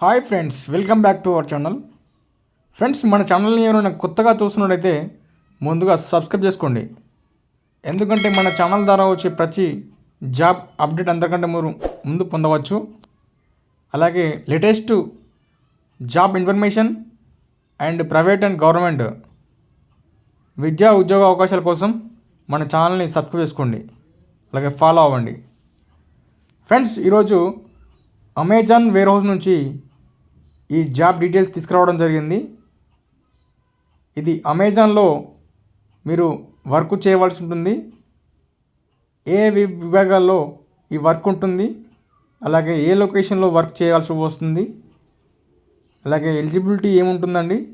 Hi friends welcome back to our channel. Friends మన ఛానల్ని ఎవరైనా కొత్తగా చూస్తున్నట్టయితే ముందుగా సబ్స్క్రైబ్ చేసుకోండి. ఎందుకంటే మన ఛానల్ ద్వారా వచ్చే ప్రతి జాబ్ అప్డేట్ అంతకంటే మీరు ముందు పొందవచ్చు. అలాగే latest job information and private and government విద్యా ఉద్యోగ అవకాశాల కోసం మన ఛానల్ని సబ్స్క్రైబ్ చేసుకోండి. అలాగే ఫాలో అవ్వండి. ఫ్రెండ్స్ ఈరోజు అమెజాన్ వేర్ హౌస్ నుంచి ఈ జాబ్ డీటెయిల్స్ తీసుకురావడం జరిగింది. ఇది అమెజాన్లో మీరు వర్క్ చేయవలసి ఉంటుంది. ఏ వి- విభాగాల్లో ఈ వర్క్ ఉంటుంది అలాగే ఏ లొకేషన్లో వర్క్ చేయాల్సి వస్తుంది అలాగే ఎలిజిబిలిటీ ఏముంటుందండి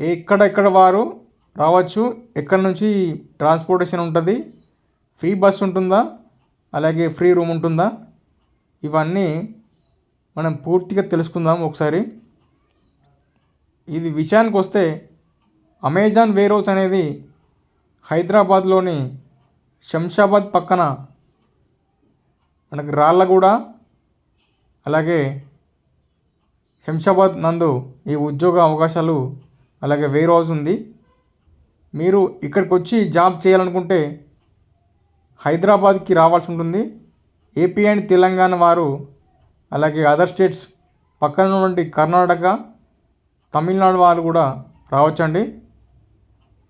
ఎక్కడెక్కడ వారు రావచ్చు ఎక్కడి నుంచి ట్రాన్స్పోర్టేషన్ ఉంటుంది ఫ్రీ బస్ ఉంటుందా అలాగే ఫ్రీ రూమ్ ఉంటుందా ఇవన్నీ మనం పూర్తిగా తెలుసుకుందాం ఒకసారి. ఇది విషయానికి వస్తే అమెజాన్ వేర్ హౌస్ అనేది హైదరాబాద్లోని శంషాబాద్ పక్కన మనకి రాళ్ళగూడ అలాగే శంషాబాద్ నందు ఈ ఉద్యోగ అవకాశాలు అలాగే వేర్ హౌస్ ఉంది. మీరు ఇక్కడికి వచ్చి జాబ్ చేయాలనుకుంటే హైదరాబాద్కి రావాల్సి ఉంటుంది. ఏపీ అండ్ తెలంగాణ వారు అలాగే అదర్ స్టేట్స్ పక్కన ఉన్నటువంటి కర్ణాటక తమిళనాడు వాళ్ళు కూడా రావచ్చండి.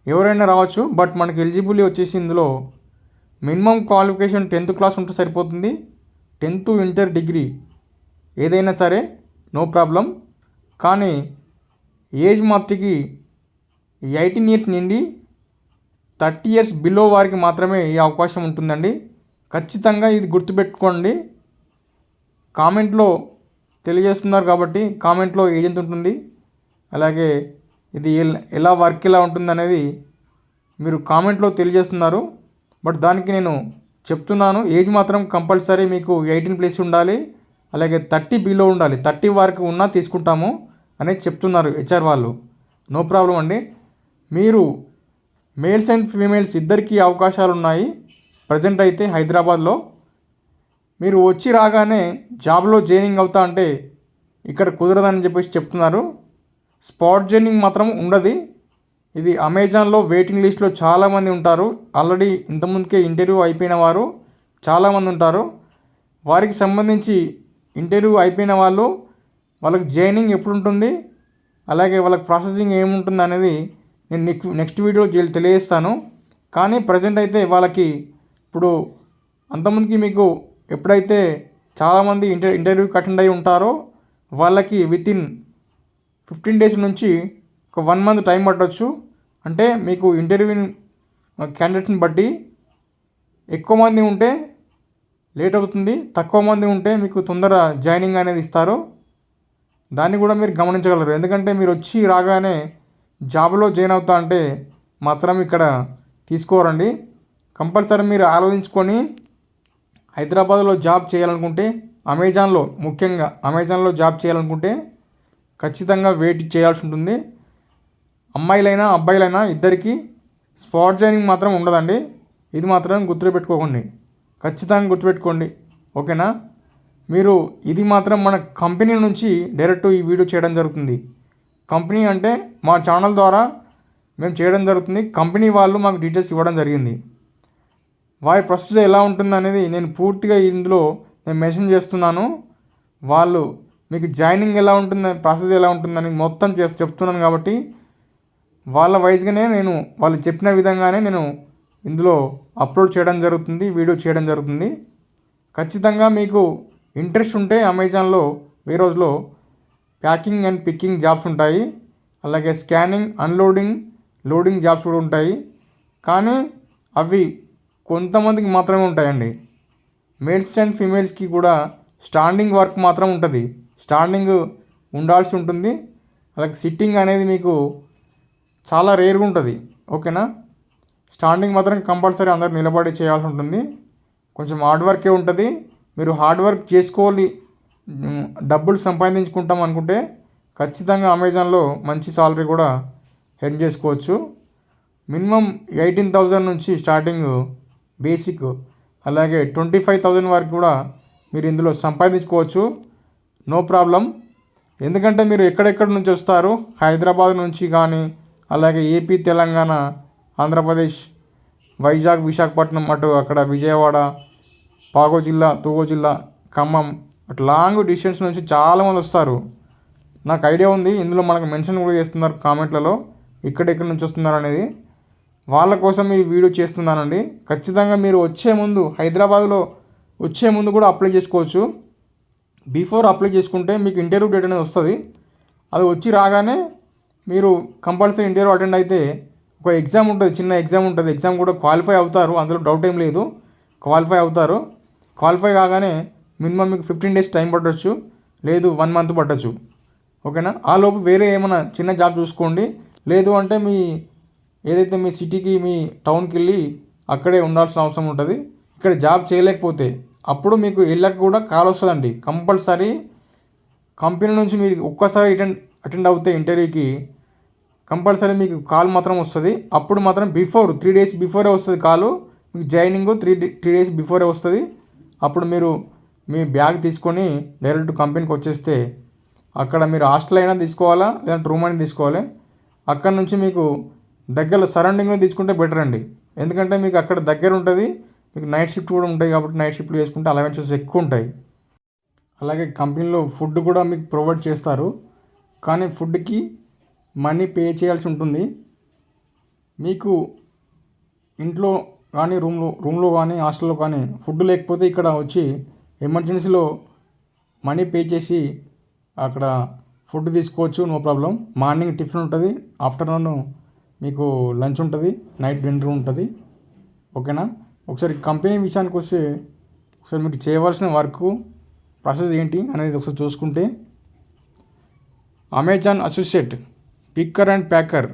ఎవరైనా రావచ్చు బట్ మనకి ఎలిజిబిలిటీ వచ్చేసి ఇందులో మినిమం క్వాలిఫికేషన్ టెన్త్ క్లాస్ ఉంటే సరిపోతుంది. టెన్త్ ఇంటర్ డిగ్రీ ఏదైనా సరే నో ప్రాబ్లం కానీ ఏజ్ మట్టుకి ఎయిటీన్ ఇయర్స్ నిండి థర్టీ ఇయర్స్ బిలో వారికి మాత్రమే ఈ అవకాశం ఉంటుందండి. ఖచ్చితంగా ఇది గుర్తుపెట్టుకోండి. కామెంట్లో తెలియజేస్తున్నారు కాబట్టి కామెంట్లో ఏజెంట్ ఉంటుంది. అలాగే ఇది ఎలా వర్క్ ఎలా ఉంటుంది అనేది మీరు కామెంట్లో తెలియజేస్తున్నారు. బట్ దానికి నేను చెప్తున్నాను ఏజ్ మాత్రం కంపల్సరీ మీకు ఎయిటీన్ ప్లస్ ఉండాలి అలాగే థర్టీ బిలో ఉండాలి. థర్టీ వరకు ఉన్నా తీసుకుంటాము అనేది చెప్తున్నారు హెచ్ఆర్ వాళ్ళు. నో ప్రాబ్లం అండి. మీరు మేల్స్ అండ్ ఫీమేల్స్ ఇద్దరికీ అవకాశాలు ఉన్నాయి ప్రజెంట్ అయితే హైదరాబాద్లో మీరు వచ్చి రాగానే జాబ్లో జాయినింగ్ అవుతా అంటే ఇక్కడ కుదరదని చెప్పేసి చెప్తున్నారు. స్పాట్ జాయినింగ్ మాత్రం ఉండదు. ఇది అమెజాన్లో వెయిటింగ్ లిస్ట్లో చాలామంది ఉంటారు. ఆల్రెడీ ఇంతకుముందుకే ఇంటర్వ్యూ అయిపోయిన వారు చాలామంది ఉంటారు. వారికి సంబంధించి ఇంటర్వ్యూ అయిపోయిన వాళ్ళు వాళ్ళకి జాయినింగ్ ఎప్పుడు ఉంటుంది అలాగే వాళ్ళకి ప్రాసెసింగ్ ఏముంటుంది అనేది నేను నెక్స్ట్ వీడియోలో తెలియజేస్తాను. కానీ ప్రజెంట్ అయితే వాళ్ళకి ఇప్పుడు అంతమందికి మీకు ఎప్పుడైతే చాలామంది ఇంటర్ ఇంటర్వ్యూకి అటెండ్ అయి ఉంటారో వాళ్ళకి విత్ ఇన్ ఫిఫ్టీన్ డేస్ నుంచి ఒక వన్ మంత్ టైం పట్టవచ్చు అంటే మీకు ఇంటర్వ్యూ క్యాండిడేట్ని బట్టి ఎక్కువ మంది ఉంటే లేట్ అవుతుంది తక్కువ మంది ఉంటే మీకు తొందర జాయినింగ్ అనేది ఇస్తారు. దాన్ని కూడా మీరు గమనించగలరు. ఎందుకంటే మీరు వచ్చి రాగానే జాబ్లో జాయిన్ అవుతా అంటే మాత్రం ఇక్కడ తీసుకోరండి. కంపల్సరీ మీరు ఆలోచించుకొని హైదరాబాద్లో జాబ్ చేయాలనుకుంటే అమెజాన్లో ముఖ్యంగా అమెజాన్లో జాబ్ చేయాలనుకుంటే ఖచ్చితంగా వెయిట్ చేయాల్సి ఉంటుంది. అమ్మాయిలైనా అబ్బాయిలైనా ఇద్దరికి స్పాట్ జాయినింగ్ మాత్రం ఉండదండి. ఇది మాత్రం గుర్తుపెట్టుకోకండి. ఖచ్చితంగా గుర్తుపెట్టుకోండి. ఓకేనా? మీరు ఇది మాత్రం మన కంపెనీ నుంచి డైరెక్ట్ ఈ వీడియో చేయడం జరుగుతుంది. కంపెనీ అంటే మా ఛానల్ ద్వారా మేము చేయడం జరుగుతుంది. కంపెనీ వాళ్ళు మాకు డీటెయిల్స్ ఇవ్వడం జరిగింది. వారి ప్రస్తుతం ఎలా ఉంటుంది అనేది నేను పూర్తిగా ఇందులో నేను మెన్షన్ చేస్తున్నాను. వాళ్ళు మీకు జాయినింగ్ ఎలా ఉంటుంది ప్రాసెస్ ఎలా ఉంటుందని మొత్తం చెప్ చెప్తున్నాను కాబట్టి వాళ్ళ వైజ్గానే నేను వాళ్ళు చెప్పిన విధంగానే నేను ఇందులో అప్లోడ్ చేయడం జరుగుతుంది వీడియో చేయడం జరుగుతుంది. ఖచ్చితంగా మీకు ఇంట్రెస్ట్ ఉంటే అమెజాన్లో ఈ రోజులో ప్యాకింగ్ అండ్ పిక్కింగ్ జాబ్స్ ఉంటాయి. అలాగే స్కానింగ్ అన్లోడింగ్ లోడింగ్ జాబ్స్ కూడా ఉంటాయి. కానీ అవి కొంతమందికి మాత్రమే ఉంటాయండి. మేల్స్ అండ్ ఫీమేల్స్కి కూడా స్టాండింగ్ వర్క్ మాత్రం ఉంటుంది. స్టాండింగ్ ఉండాల్సి ఉంటుంది. అలాగే సిట్టింగ్ అనేది మీకు చాలా రేర్గా ఉంటుంది. ఓకేనా? స్టాండింగ్ మాత్రం కంపల్సరీ అందరు నిలబడి చేయాల్సి ఉంటుంది. కొంచెం హార్డ్ వర్కే ఉంటుంది. మీరు హార్డ్ వర్క్ చేసుకోవాలి. డబ్బులు సంపాదించుకుంటాం అనుకుంటే ఖచ్చితంగా అమెజాన్లో మంచి సాలరీ కూడా హెడ్ చేసుకోవచ్చు. మినిమం ఎయిటీన్ థౌజండ్ నుంచి స్టార్టింగ్ బేసిక్. అలాగే ట్వంటీ ఫైవ్ థౌజండ్ వరకు కూడా మీరు ఇందులో సంపాదించుకోవచ్చు. No problem. ఎందుకంటే మీరు ఎక్కడెక్కడి నుంచి వస్తారు? హైదరాబాద్ నుంచి కానీ అలాగే ఏపీ తెలంగాణ ఆంధ్రప్రదేశ్ వైజాగ్ విశాఖపట్నం అటు అక్కడ విజయవాడ పాగో జిల్లా తూగో జిల్లా ఖమ్మం అటు లాంగ్ డిస్టెన్స్ నుంచి చాలామంది వస్తారు. నాకు ఐడియా ఉంది. ఇందులో మనకు మెన్షన్ కూడా చేస్తున్నారు కామెంట్లలో. ఎక్కడెక్కడి నుంచి వస్తున్నారు అనేది. వాళ్ళ కోసం ఈ వీడియో చేస్తున్నానండి. ఖచ్చితంగా మీరు వచ్చే ముందు హైదరాబాద్లో వచ్చే ముందు కూడా అప్లై చేసుకోవచ్చు. బిఫోర్ అప్లై చేసుకుంటే మీకు ఇంటర్వ్యూ డేట్ అనేది వస్తుంది. అది వచ్చి రాగానే మీరు కంపల్సరీ ఇంటర్వ్యూ అటెండ్ అయితే ఒక ఎగ్జామ్ ఉంటుంది చిన్న ఎగ్జామ్ ఉంటుంది. ఎగ్జామ్ కూడా క్వాలిఫై అవుతారు అందులో డౌట్ ఏం లేదు. క్వాలిఫై అవుతారు. క్వాలిఫై కాగానే మినిమం మీకు ఫిఫ్టీన్ డేస్ టైం పట్టవచ్చు లేదు వన్ మంత్ పట్టచ్చు. ఓకేనా? ఆ లోపు వేరే ఏమైనా చిన్న జాబ్ చూసుకోండి. లేదు అంటే మీ ఏదైతే మీ సిటీకి మీ టౌన్కి వెళ్ళి అక్కడే ఉండాల్సిన అవసరం ఉంటుంది ఇక్కడ జాబ్ చేయలేకపోతే అప్పుడు మీకు ఇళ్ళకి కూడా కాల్ వస్తుందండి. కంపల్సరీ కంపెనీ నుంచి మీరు ఒక్కసారి అటెండ్ అటెండ్ అవుతే ఇంటర్వ్యూకి కంపల్సరీ మీకు కాల్ మాత్రం వస్తుంది. అప్పుడు మాత్రం బిఫోర్ త్రీ డేస్ బిఫోరే వస్తుంది కాలు. మీకు joining three three days before వస్తుంది. అప్పుడు మీరు మీ బ్యాగ్ తీసుకొని డైరెక్ట్ కంపెనీకి వచ్చేస్తే అక్కడ మీరు హాస్టల్ అయినా తీసుకోవాలా లేదంటే రూమ్ అయినా తీసుకోవాలి. అక్కడ నుంచి మీకు దగ్గరలో సరౌండింగ్లో తీసుకుంటే బెటర్ అండి. ఎందుకంటే మీకు అక్కడ దగ్గర ఉంటుంది మీకు నైట్ షిఫ్ట్ కూడా ఉంటాయి కాబట్టి నైట్ షిఫ్ట్లు వేసుకుంటే అలవెన్సెస్ ఎక్కువ ఉంటాయి. అలాగే కంపెనీలో ఫుడ్ కూడా మీకు ప్రొవైడ్ చేస్తారు. కానీ ఫుడ్కి మనీ పే చేయాల్సి ఉంటుంది. మీకు ఇంట్లో కానీ రూమ్లో రూమ్లో కానీ హాస్టల్లో కానీ ఫుడ్ లేకపోతే ఇక్కడ వచ్చి ఎమర్జెన్సీలో మనీ పే చేసి అక్కడ ఫుడ్ తీసుకోవచ్చు నో ప్రాబ్లం మార్నింగ్ టిఫిన్ ఉంటుంది ఆఫ్టర్నూన్ మీకు లంచ్ ఉంటుంది నైట్ డిన్నర్ ఉంటుంది ఓకేనా? ఒకసారి కంపెనీ విషయానికి వస్తే ఒకసారి మీకు చేయవలసిన వర్క్ ప్రాసెస్ ఏంటి అనేది ఒకసారి చూసుకుంటే Amazon associate picker and packer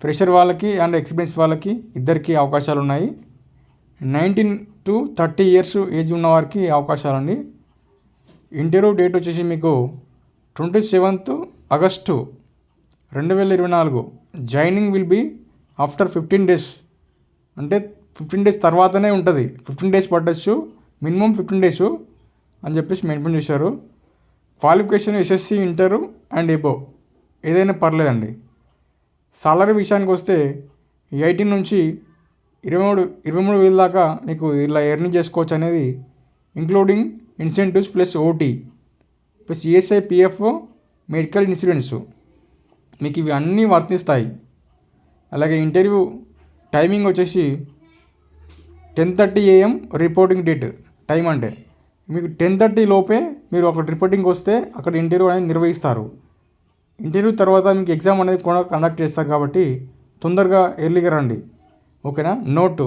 fresher వాళ్ళకి అండ్ ఎక్స్పీరియన్స్ వాళ్ళకి ఇద్దరికి అవకాశాలు ఉన్నాయి. Nineteen to thirty years age ఉన్న వారికి అవకాశాలు అండి ఇంటర్వ్యూ డేట్ వచ్చేసి మీకు ట్వంటీ సెవెంత్ ఆగస్టు రెండు వేల ఇరవై నాలుగు. Joining will be after fifteen days అంటే ఫిఫ్టీన్ డేస్ తర్వాతనే ఉంటుంది. ఫిఫ్టీన్ డేస్ పట్టచ్చు మినిమం ఫిఫ్టీన్ డేస్ అని చెప్పేసి మెన్షన్ చేశారు. Qualification SSC inter and above ఏదైనా పర్లేదండి. సాలరీ విషయానికి వస్తే ఎయిటీన్ నుంచి ఇరవై మూడు ఇరవై మూడు వేల దాకా నీకు ఇలా ఎర్నింగ్ చేసుకోవచ్చు అనేది including incentives plus OT plus ESI PF medical insurance మీకు ఇవి అన్నీ వర్తిస్తాయి. అలాగే ఇంటర్వ్యూ టైమింగ్ వచ్చేసి ten thirty AM reporting date time అంటే. మీకు టెన్ థర్టీ లోపే మీరు అక్కడ రిపోర్టింగ్కి వస్తే అక్కడ ఇంటర్వ్యూ అనేది నిర్వహిస్తారు. ఇంటర్వ్యూ తర్వాత మీకు ఎగ్జామ్ అనేది కూడా కండక్ట్ చేస్తారు కాబట్టి తొందరగా ఎర్లీగా రండి. ఓకేనా? నోటు.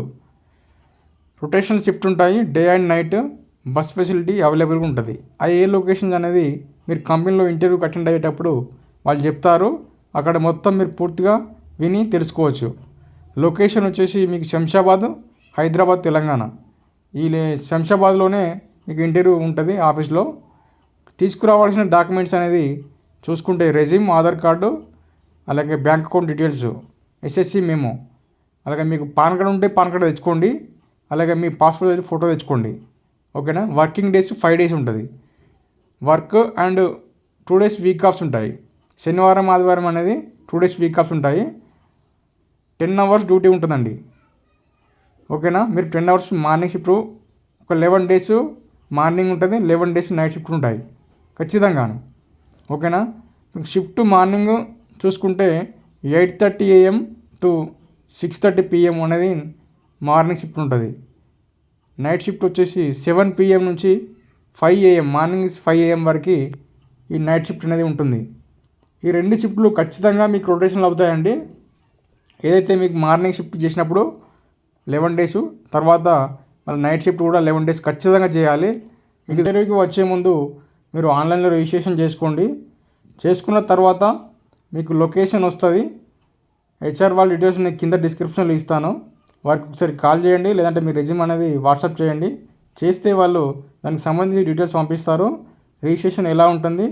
రొటేషన్ షిఫ్ట్ ఉంటాయి. Day and night bus facility అవైలబుల్గా ఉంటుంది. ఆ ఏ లొకేషన్స్ అనేది మీరు కంపెనీలో ఇంటర్వ్యూకి అటెండ్ అయ్యేటప్పుడు వాళ్ళు చెప్తారు. అక్కడ మొత్తం మీరు పూర్తిగా విని తెలుసుకోవచ్చు. లొకేషన్ వచ్చేసి మీకు శంషాబాద్ హైదరాబాద్ తెలంగాణ. ఈ లే- శంషాబాద్లోనే మీకు ఇంటర్వ్యూ ఉంటుంది ఆఫీస్లో. తీసుకురావాల్సిన డాక్యుమెంట్స్ అనేది చూసుకుంటే రెజ్యూమ్ ఆధార్ కార్డు అలాగే బ్యాంక్ అకౌంట్ డీటెయిల్స్ ఎస్ఎస్సి మేము. అలాగే మీకు పాన్ కార్డు ఉంటే పాన్ కార్డు తెచ్చుకోండి. అలాగే మీ పాస్పోర్ట్ సైజ్ ఫోటో తెచ్చుకోండి. ఓకేనా? వర్కింగ్ డేస్ ఫైవ్ డేస్ ఉంటుంది. Work and two days week offs ఉంటాయి. శనివారం ఆదివారం అనేది టూ డేస్ వీక్ ఆఫ్స్ ఉంటాయి. టెన్ అవర్స్ డ్యూటీ ఉంటుందండి. ఓకేనా మీరు టెన్ అవర్స్ మార్నింగ్ షిఫ్ట్ ఒక లెవెన్ డేస్ మార్నింగ్ ఉంటుంది లెవెన్ డేస్ నైట్ షిఫ్ట్ ఉంటాయి. ఖచ్చితంగాను. ఓకేనా షిఫ్ట్ మార్నింగ్ చూసుకుంటే eight thirty AM to six thirty PM అనేది మార్నింగ్ షిఫ్ట్ ఉంటుంది. నైట్ షిఫ్ట్ వచ్చేసి సెవెన్ పిఎం నుంచి five AM morning five AM వరకు ఈ నైట్ షిఫ్ట్ అనేది ఉంటుంది. ఈ రెండు షిఫ్ట్లు ఖచ్చితంగా మీకు రొటేషన్లు అవుతాయండి. ఏదైతే మీకు మార్నింగ్ షిఫ్ట్ చేసినప్పుడు లెవెన్ డేస్ తర్వాత మళ్ళీ నైట్ షిఫ్ట్ కూడా లెవెన్ డేస్ ఖచ్చితంగా చేయాలి. మీకు ఇంటర్వ్యూకి వచ్చే ముందు మీరు ఆన్లైన్లో రిజిస్ట్రేషన్ చేసుకోండి. చేసుకున్న తర్వాత మీకు లొకేషన్ వస్తుంది. హెచ్ఆర్ వాళ్ళ డీటెయిల్స్ నేను కింద డిస్క్రిప్షన్లో ఇస్తాను. వారికి ఒకసారి కాల్ చేయండి లేదంటే మీ రెజ్యూమ్ అనేది వాట్సాప్ చేయండి. చేస్తే వాళ్ళు దానికి సంబంధించి డీటెయిల్స్ పంపిస్తారు. రిజిస్ట్రేషన్ ఎలా ఉంటుంది?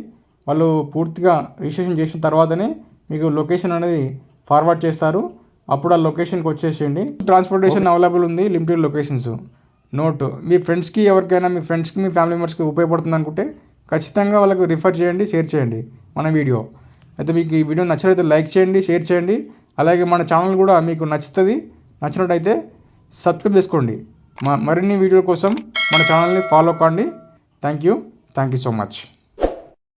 వాళ్ళు పూర్తిగా రిజిస్ట్రేషన్ చేసిన తర్వాతనే మీకు లొకేషన్ అనేది ఫార్వర్డ్ చేస్తారు. అప్పుడు ఆ లొకేషన్కి వచ్చేసేయండి. ట్రాన్స్పోర్టేషన్ అవైలబుల్ ఉంది లిమిటెడ్ లొకేషన్స్. నోట్ మీ ఫ్రెండ్స్కి ఎవరికైనా మీ ఫ్రెండ్స్కి మీ ఫ్యామిలీ మెంబర్స్కి ఉపయోగపడుతుంది అనుకుంటే ఖచ్చితంగా వాళ్ళకు రిఫర్ చేయండి షేర్ చేయండి మన వీడియో. అయితే మీకు ఈ వీడియో నచ్చినట్లయితే లైక్ చేయండి షేర్ చేయండి. అలాగే మన ఛానల్ కూడా మీకు నచ్చుతుంది. నచ్చినట్టయితే సబ్స్క్రైబ్ చేసుకోండి. మా మరిన్ని వీడియోల కోసం మన ఛానల్ని ఫాలో కండి. Thank you thank you so much.